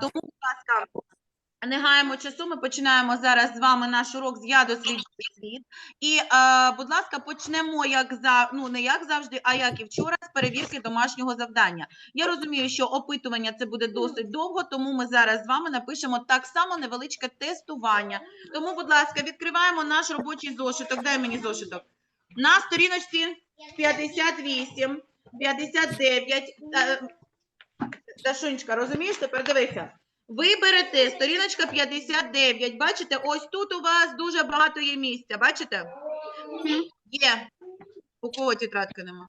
Тому, будь ласка, не гаємо часу. Ми починаємо зараз з вами наш урок з я досліджую світ. І, будь ласка, почнемо як за ну не як завжди, а як і вчора, з перевірки домашнього завдання. Я розумію, що опитування це буде досить довго, тому ми зараз з вами напишемо так само невеличке тестування. Тому, будь ласка, відкриваємо наш робочий зошиток. Дай мені зошиток. На сторіночці 58, 59. Дашунечка, розумієш? Тепер дивися. Ви берете сторіночка 59. Бачите, ось тут у вас дуже багато є місця. Бачите? Є. У кого тетрадки нема?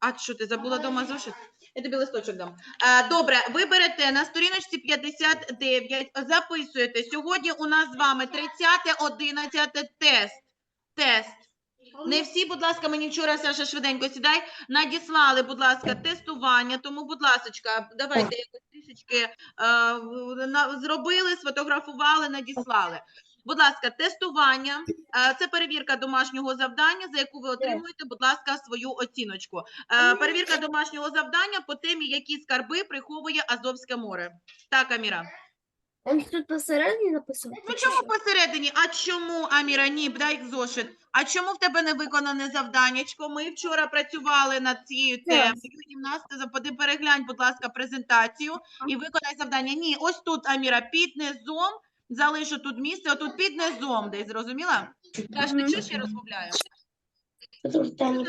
А що ти забула дома зошит? Я тобі листочок дам. Е, добре, ви берете на сторіночці 59, записуєте. Сьогодні у нас з вами 30-11 тест. Тест. Не всі, будь ласка, мені вчора, Саша, швиденько сідай, надіслали, будь ласка, тестування, тому, будь ласка, давайте якось трішечки е, на- зробили, сфотографували, надіслали. Будь ласка, тестування е, це перевірка домашнього завдання, за яку ви отримуєте, будь ласка, свою оціночку. Е, перевірка домашнього завдання по темі, які скарби приховує Азовське море. Так, Аміра. Він тут посередині написав? Ну чому посередині? А чому, Аміра, ні, дай зошит. А чому в тебе не виконане завданнячко? Ми вчора працювали над цією темою. Гімнастка, запади, переглянь, будь ласка, презентацію і виконай завдання. Ні, ось тут, Аміра, під низом, залишу тут місце, отут під низом десь, зрозуміла? Даш, ти чого ще розмовляю? Потому что я не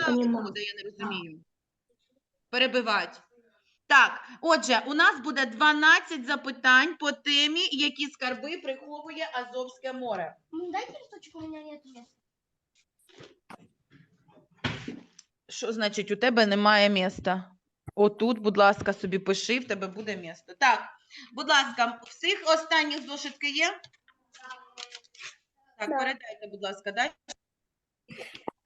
я розумію. Перебивати. Так, отже, у нас буде 12 запитань по темі, які скарби приховує Азовське море. Дайте листочек, у меня нет места. Що значить, у тебе немає міста? Отут, будь ласка, собі пиши, в тебе буде місто. Так, будь ласка, всіх останніх зошитки є? Так, Да. передайте, будь ласка, дай.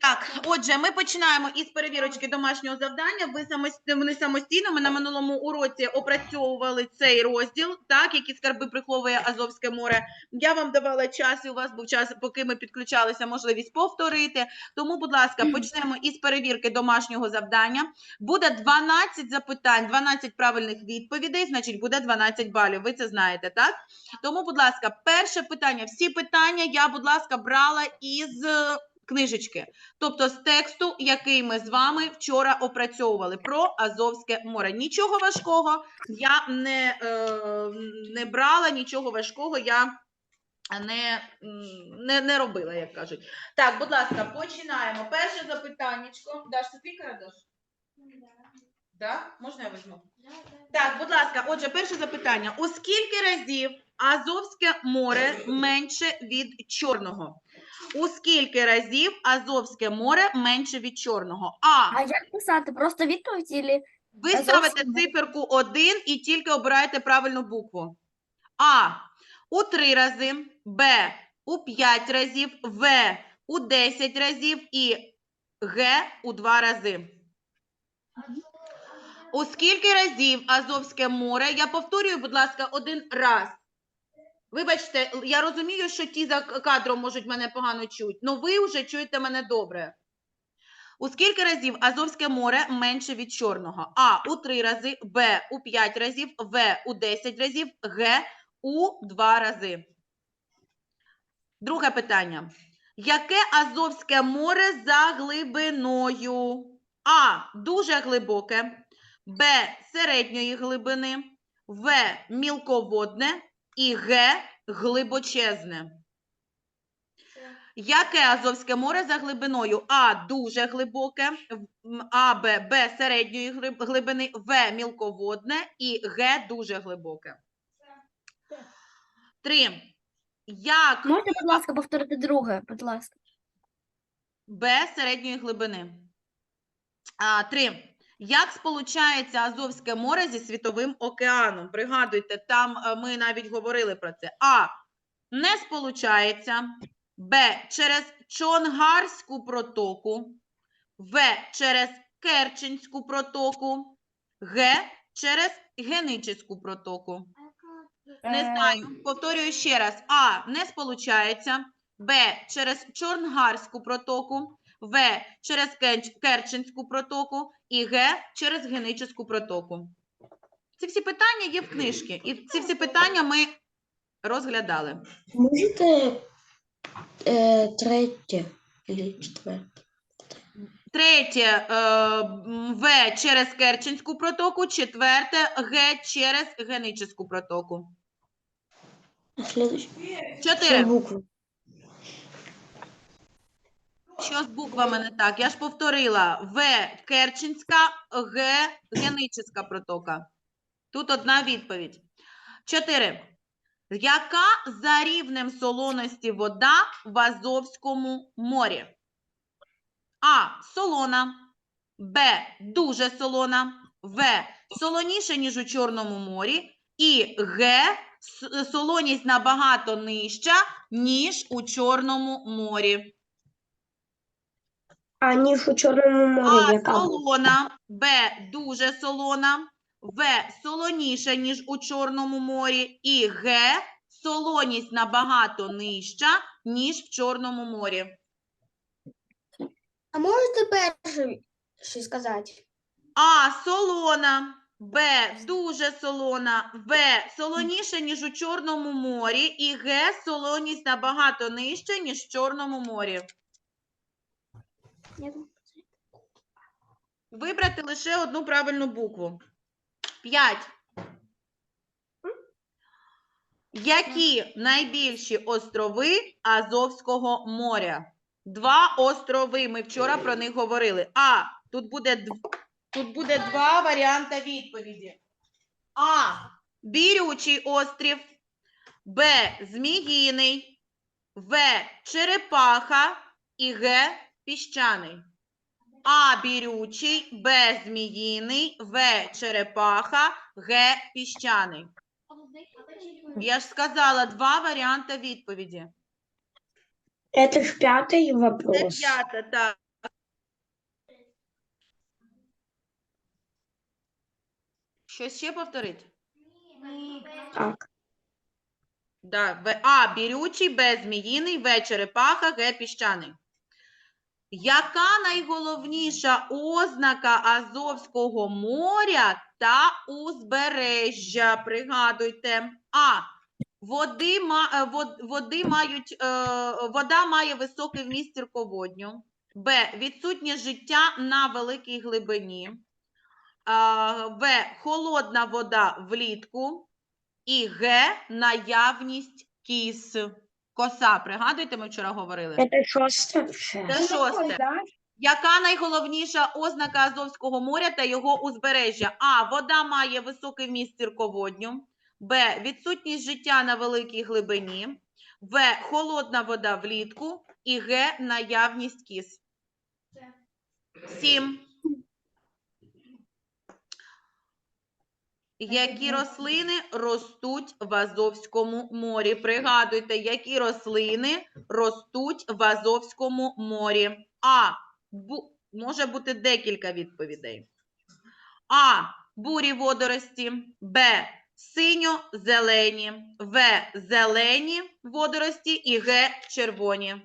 Так, отже, ми починаємо із перевірочки домашнього завдання. Ви самостійно, вони самостійно. Ми на минулому уроці опрацьовували цей розділ, так, які скарби приховує Азовське море. Я вам давала час, і у вас був час, поки ми підключалися, можливість повторити. Тому, будь ласка, почнемо із перевірки домашнього завдання. Буде 12 запитань, 12 правильних відповідей, значить буде 12 балів. Ви це знаєте, так? Тому, будь ласка, перше питання. Всі питання я, будь ласка, брала із книжечки, тобто з тексту, який ми з вами вчора опрацьовували про Азовське море. Нічого важкого я не, е, не брала, нічого важкого я не, не, не робила, як кажуть. Так, будь ласка, починаємо. Перше запитаннячко. Даш, спікера даш? Да? Можна я візьму? Так, будь ласка, отже, перше запитання. У скільки разів Азовське море менше від Чорного? У скільки разів Азовське море менше від Чорного? А. А як писати? Просто відповідь или... Ви Азовське ставите море. циферку 1 і тільки обираєте правильну букву. А. У 3 рази, Б. У 5 разів, В. У 10 разів і Г. У 2 рази. У скільки разів Азовське море? Я повторюю, будь ласка, один раз. Вибачте, я розумію, що ті за кадром можуть мене погано чути, але ви вже чуєте мене добре. У скільки разів Азовське море менше від Чорного? А. У 3 рази, Б. У 5 разів, В. У 10 разів, Г. У 2 рази. Друге питання. Яке Азовське море за глибиною? А. Дуже глибоке. Б. Середньої глибини. В. Мілководне. І Г. Глибочезне. Яке Азовське море за глибиною? А. Дуже глибоке. А, Б. Б. Середньої глибини. В. Мілководне. І Г. Дуже глибоке. Три. Як Можете, будь ласка, повторити друге, будь ласка. Б середньої глибини. А, три. Як сполучається Азовське море зі Світовим океаном? Пригадуйте, там е, ми навіть говорили про це. А. Не сполучається. Б. Через Чонгарську протоку. В. Через Керченську протоку. Г. Через Геническу протоку. Не Е, знаю. Повторюю ще раз. А. Не сполучається. Б. Через Чорнгарську протоку. В. Через Керченську протоку. І Г. Через Геническу протоку. Ці всі питання є в книжці, і ці всі питання ми розглядали. Можете е, третє чи четверте? Третє е, В через Керченську протоку, четверте Г через Геническу протоку. Чотири. букви? Що з буквами не так? Я ж повторила. В Керченська, Г Геническа протока. Тут одна відповідь. Чотири. Яка за рівнем солоності вода в Азовському морі? А. Солона. Б. Дуже солона. В. Солоніше, ніж у Чорному морі. І Г. Солоність набагато нижча, ніж у Чорному морі. А ніж у Чорному морі, А яка? солона, Б дуже солона, В солоніше, ніж у Чорному морі, і Г солоність набагато нижча, ніж в Чорному морі. А можете перший щось сказати? А солона, Б дуже солона, В солоніше, ніж у Чорному морі, і Г солоність набагато нижча, ніж в Чорному морі. Вибрати лише одну правильну букву. П'ять. Які найбільші острови Азовського моря? Два острови. Ми вчора про них говорили. А. Тут буде, тут буде два варіанти відповіді. А. Бірючий острів. Б. Зміїний. В. Черепаха. І Г. Піщаний. А бірючий, Б зміїний, В черепаха, Г піщаний. Я ж сказала два варіанти відповіді. Це ж п'ятий Це вопрос. п'ята, так. Щось ще повторить? Так. Да, В, А бірючий, Б зміїний, В черепаха, Г піщаний. Яка найголовніша ознака Азовського моря та узбережжя? Пригадуйте. А. Води, е, вод- води мають, е, вода має високий вміст цирководню. Б. Відсутнє життя на великій глибині. В. Холодна вода влітку. І Г. Наявність кіс. Коса. Пригадуєте, ми вчора говорили? Це шосте. Це шосте. Яка найголовніша ознака Азовського моря та його узбережжя? А. Вода має високий вміст цирководню. Б. Відсутність життя на великій глибині. В. Холодна вода влітку. І Г. Наявність кіс. Сім. Які рослини ростуть в Азовському морі? Пригадуйте, які рослини ростуть в Азовському морі. А. Бу... Може бути декілька відповідей. А. Бурі водорості. Б. Синьо-зелені. В. Зелені водорості. І Г. Червоні.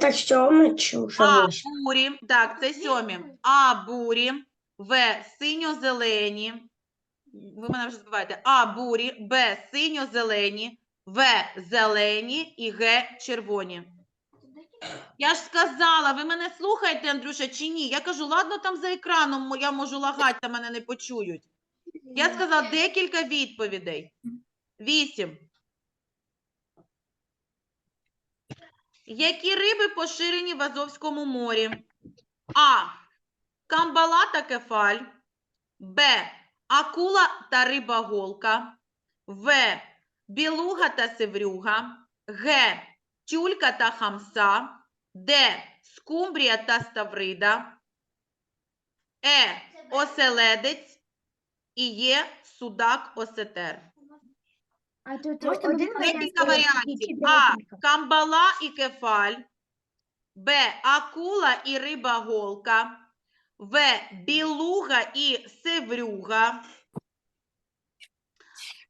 Це сьоме А. Бурі. Так, це сьомі. А. Бурі. В. Синьо-зелені. Ви мене вже збиваєте. А. Бурі. Б. Синьо-зелені. В. Зелені. І Г. Червоні. Я ж сказала, ви мене слухаєте, Андрюша, чи ні? Я кажу, ладно, там за екраном я можу лагати, та мене не почують. Я сказала декілька відповідей. Вісім. Які риби поширені в Азовському морі? А. Камбала та кефаль. Б. Акула та риба голка. В. Білуга та севрюга. Г. Тюлька та хамса. Д. Скумбрія та ставрида. Е. Оселедець. І є судак осетер. А тут один Декілька варіантів. А. Камбала і кефаль. Б. Акула і риба голка. В. Білуга і севрюга.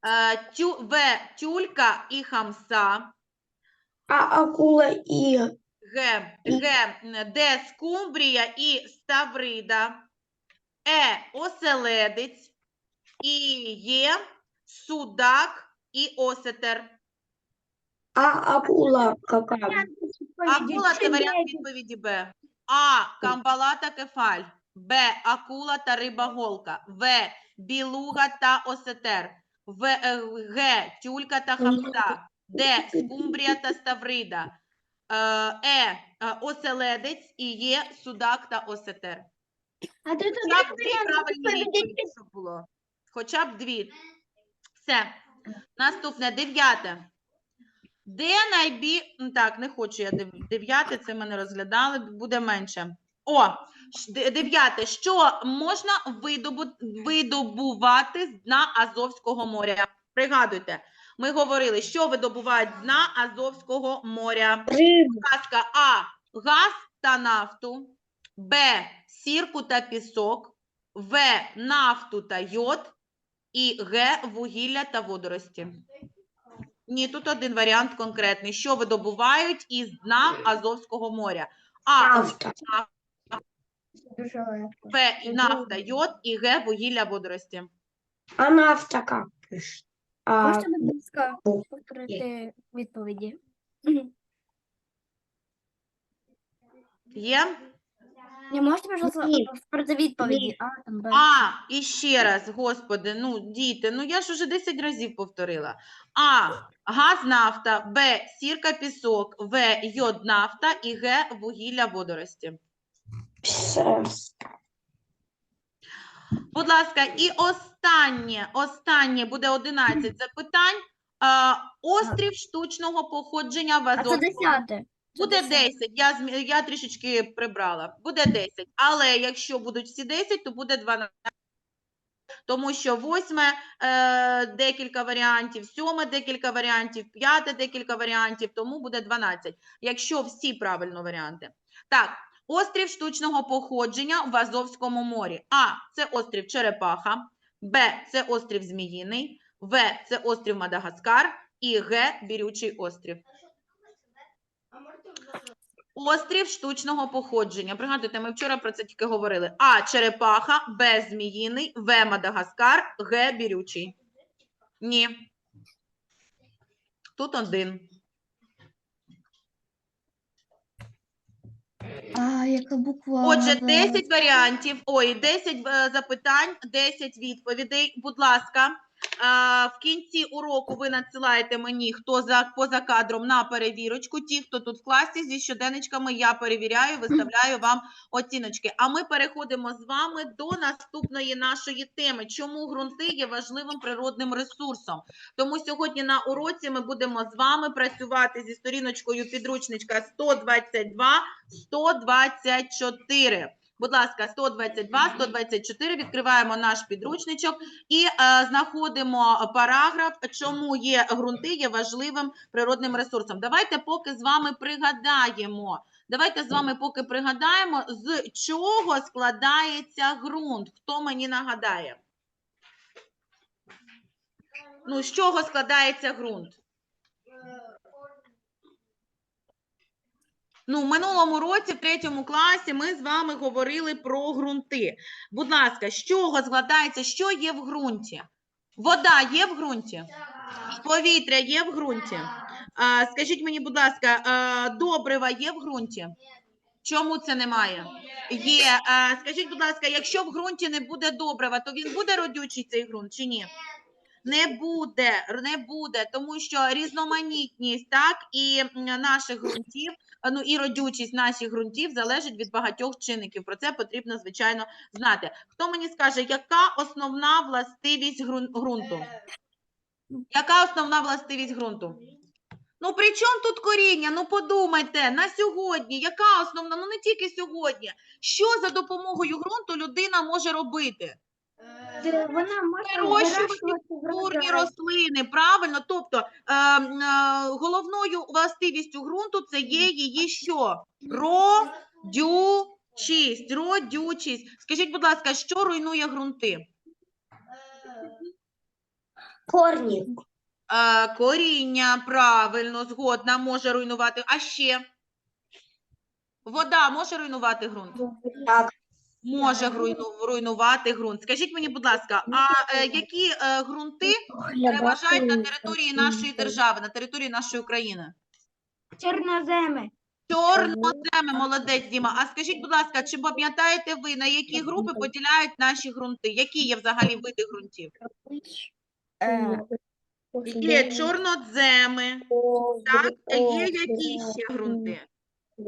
Е, тю, В. Тюлька і хамса. А акула і Г. Г. Д. Скумбрія і ставрида. Е. Оселедець. і є судак і осетер. А акула какая? Акула це варіант відповіді Б. А. Камбала та кефаль. Б. Акула та риба голка. В. Білуга та осетер. В. е, Г. Тюлька та хамса. Д. Скумбрія та ставрида. Е, Е. е, Оселедець і є судак та осетер. А тут Хоча дві правильні відповіді, щоб було. Хоча б дві. Все. Наступне, дев'яте. Де найбі... Так, не хочу я дев- дев'яте, це ми не розглядали, буде менше. О, дев'яте. Що можна видобу- видобувати з дна Азовського моря? Пригадуйте, ми говорили, що видобувають з дна Азовського моря. Будь ласка, А. Газ та нафту. Б. Сірку та пісок. В. Нафту та йод. І Г. Вугілля та водорості. Ні, тут один варіант конкретний. Що видобувають із дна Азовського моря? А. Нафта. В. Нафта, йод і Г. Вугілля водорості. А нафта как? А, Можете, будь ласка, повторити відповіді? Є? Не можете, пожалуйста, Ні. повторити відповіді? А, там, Б. А, і ще раз, господи, ну, діти, ну я ж уже 10 разів повторила. А, газ, нафта, Б, сірка, пісок, В, йод, нафта і Г, вугілля, водорості. Все. Будь ласка, і останнє, останнє буде 11 запитань. А, острів штучного походження в А це Азовському. десяте. Буде десяте. 10, я, я трішечки прибрала. Буде 10. Але якщо будуть всі 10, то буде 12. Тому що восьме е, декілька варіантів, сьоме декілька варіантів, п'яте декілька варіантів, тому буде 12. Якщо всі правильно варіанти. Так, острів штучного походження в Азовському морі. А. Це острів Черепаха. Б. Це острів Зміїний. В. Це острів Мадагаскар. І Г. Бірючий острів. Острів штучного походження. Пригадуйте, ми вчора про це тільки говорили. А. Черепаха, Б. Зміїний, В. Мадагаскар, Г. Бірючий. Ні. Тут один. А, яка буква? Отже, В? 10 варіантів. Ой, 10 е, запитань, 10 відповідей. Будь ласка, в кінці уроку ви надсилаєте мені, хто за поза кадром на перевірочку. Ті, хто тут в класі зі щоденничками, я перевіряю, виставляю вам оціночки. А ми переходимо з вами до наступної нашої теми. Чому ґрунти є важливим природним ресурсом? Тому сьогодні на уроці ми будемо з вами працювати зі сторіночкою підручничка 122 124. Будь ласка, 122, 124, відкриваємо наш підручничок і е, знаходимо параграф, чому є ґрунти є важливим природним ресурсом. Давайте поки з вами пригадаємо. Давайте з вами поки пригадаємо, з чого складається ґрунт. Хто мені нагадає? Ну, з чого складається ґрунт? Ну, минулому році, в третьому класі, ми з вами говорили про ґрунти. Будь ласка, з чого складається, що є в ґрунті? Вода є в ґрунті? Повітря є в ґрунті? А, скажіть мені, будь ласка, а, добрива є в ґрунті? Чому це немає? Є. А, скажіть, будь ласка, якщо в ґрунті не буде добрива, то він буде родючий цей ґрунт чи ні? Не буде, не буде, тому що різноманітність так і наших ґрунтів, ну і родючість наших ґрунтів залежить від багатьох чинників. Про це потрібно звичайно знати. Хто мені скаже, яка основна властивість ґрунту? Яка основна властивість ґрунту? Ну при чому тут коріння? Ну подумайте на сьогодні. Яка основна? Ну не тільки сьогодні. Що за допомогою ґрунту людина може робити? Де Вона може Вирощувати Культурні рослини, правильно. Тобто е, е, головною властивістю ґрунту це є її що? Родючість. Родючість. Скажіть, будь ласка, що руйнує ґрунти? Корни. Е, коріння, правильно, згодна, може руйнувати. А ще? Вода може руйнувати ґрунт? Так. Може груйну- руйнувати ґрунт. Скажіть мені, будь ласка, а е, які е, ґрунти переважають на території нашої держави, на території нашої України? Чорноземи. Чорноземи, молодець Діма. А скажіть, будь ласка, чи пам'ятаєте ви, на які групи поділяють наші ґрунти? Які є взагалі види ґрунтів? Е, Є чорноземи, так, є які ще ґрунти? Е,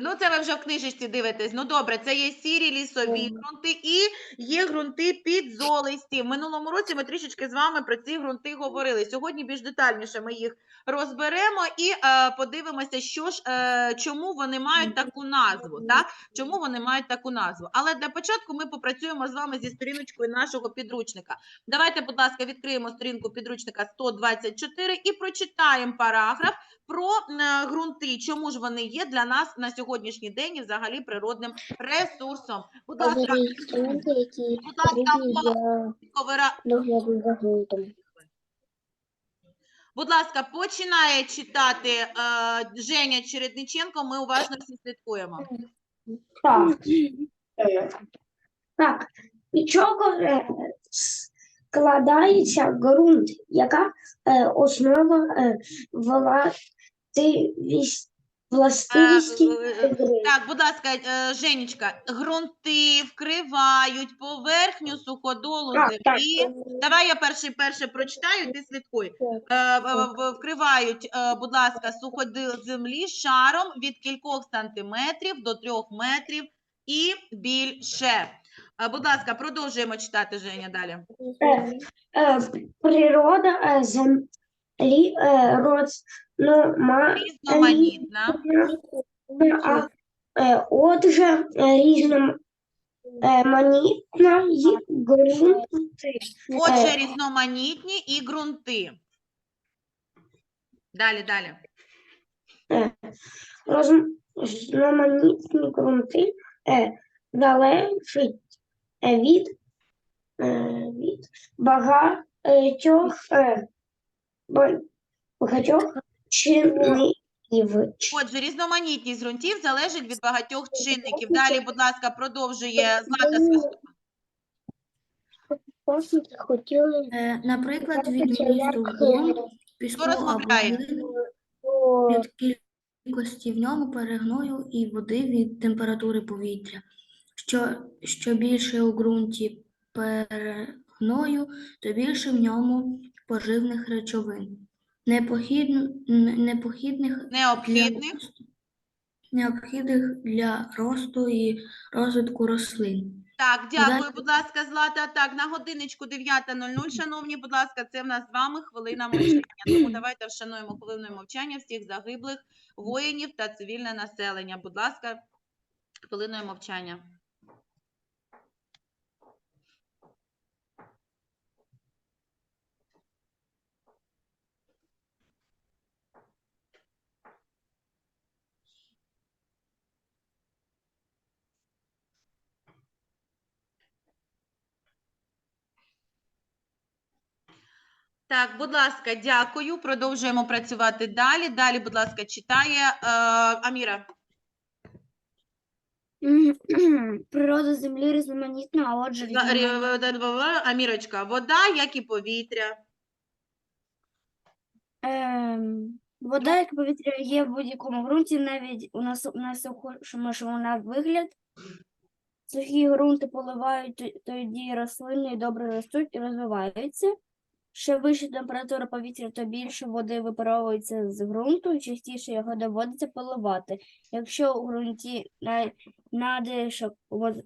Ну, це ви вже в книжечці дивитесь. Ну добре, це є сірі лісові ґрунти і є ґрунти підзолисті. В минулому році ми трішечки з вами про ці ґрунти говорили. Сьогодні більш детальніше ми їх розберемо і е, подивимося, що ж, е, чому вони мають таку назву. Так? Чому вони мають таку назву? Але для початку ми попрацюємо з вами зі сторіночкою нашого підручника. Давайте, будь ласка, відкриємо сторінку підручника 124 і прочитаємо параграф про е, ґрунти. Чому ж вони є для нас на сьогоднішній день і взагалі природним ресурсом? Будь ласка, будь ласка. Будь ласка, починає читати е, Женя Чередниченко. Ми уважно всі слідкуємо. Так. Так. І чого е, складається ґрунт? Яка е, основа е, властивість, властивості е. Так, будь ласка, е, Женечка, ґрунти вкривають поверхню суходолу Так, так. землі. Давай я перший перше прочитаю, ти слідкуй. Е, в- в- Вкривають, е, будь ласка, суходил землі шаром від кількох сантиметрів до трьох метрів і більше. Е, Будь ласка, продовжуємо читати, Женя, далі. Е, е, Природа е, землі е, розноманітна. Різноманітна. А, е, Отже, е, різноманітна й ґрунти. Отже, різноманітні і ґрунти. Далі, далі. Е, Різноманітні ґрунти е, залежить е, від, е, від багатьох, е, багатьох чинників. Отже, різноманітність ґрунтів залежить від багатьох чинників. Далі, будь ласка, продовжує Злата хотіли Е, Наприклад, від місту ґрунт, піску або розмовляє? води, від кількості в ньому перегною і води від температури повітря. Що, що більше у ґрунті перегною, то більше в ньому поживних речовин, непохідн, н- непохідних Необхідних. необхідних для росту і розвитку рослин. Так, дякую, будь ласка, Злата. Так, на годиночку 9.00, шановні, будь ласка, це в нас з вами хвилина мовчання. Тому давайте вшануємо хвилиною мовчання всіх загиблих воїнів та цивільне населення. Будь ласка, хвилиною мовчання. Так, будь ласка, дякую. Продовжуємо працювати далі. Далі, будь ласка, читає е, Аміра. Природа землі різноманітна, а отже, За- рі- в- в- в- Амірочка, вода, як і повітря. Ем, вода, як повітря, є в будь-якому ґрунті, навіть у нас найсухішому, що вона вигляд. Сухі ґрунти поливають, тоді рослини добре ростуть і розвиваються. Що вища температура повітря, то більше води випаровується з ґрунту, частіше його доводиться поливати. Якщо у ґрунті на- надлишок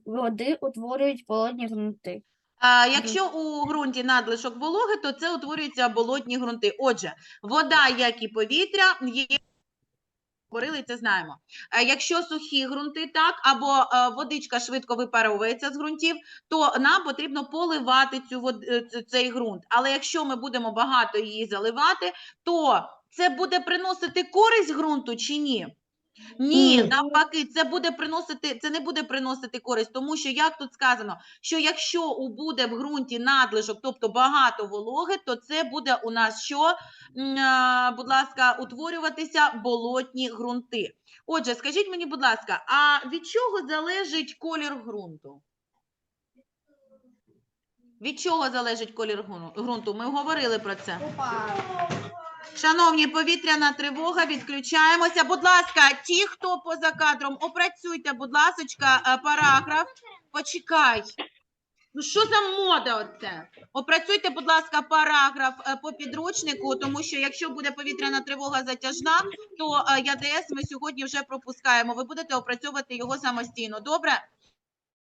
води утворюють полотні ґрунти. А, якщо у ґрунті надлишок вологи, то це утворюються болотні ґрунти. Отже, вода, як і повітря, є. Говорили, це знаємо. Е, Якщо сухі ґрунти, так, або е, водичка швидко випаровується з ґрунтів, то нам потрібно поливати цю вод... е, цей ґрунт. Але якщо ми будемо багато її заливати, то це буде приносити користь ґрунту чи ні? Ні, Ні. навпаки, це буде приносити, це не буде приносити користь, тому що як тут сказано, що якщо буде в ґрунті надлишок, тобто багато вологи, то це буде у нас що, будь ласка, утворюватися болотні ґрунти. Отже, скажіть мені, будь ласка, а від чого залежить колір ґрунту? Від чого залежить колір ґрунту? Ми говорили про це. Шановні, повітряна тривога, відключаємося. Будь ласка, ті, хто поза кадром, опрацюйте, будь ласка, е, параграф. Почекай. Ну що за мода оце? Опрацюйте, будь ласка, параграф е, по підручнику, тому що якщо буде повітряна тривога затяжна, то е, ЯДС ми сьогодні вже пропускаємо. Ви будете опрацьовувати його самостійно. Добре?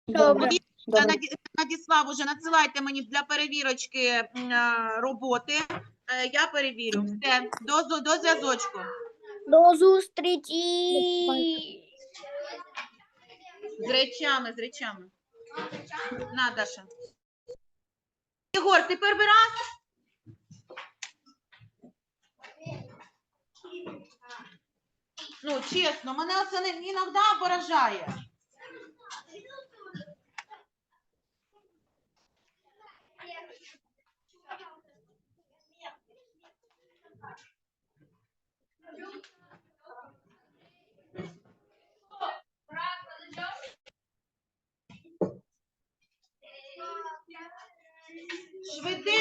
Добре. Я надіслав уже, надсилайте мені для перевірочки роботи. Е, Я перевірю. Все, до, зу- до зв'язочку. До зустрічі! З речами, з речами. На, Даша. Ігор, ти перший раз? Ну, чесно, мене оце не- іноді поражає. Швиденько.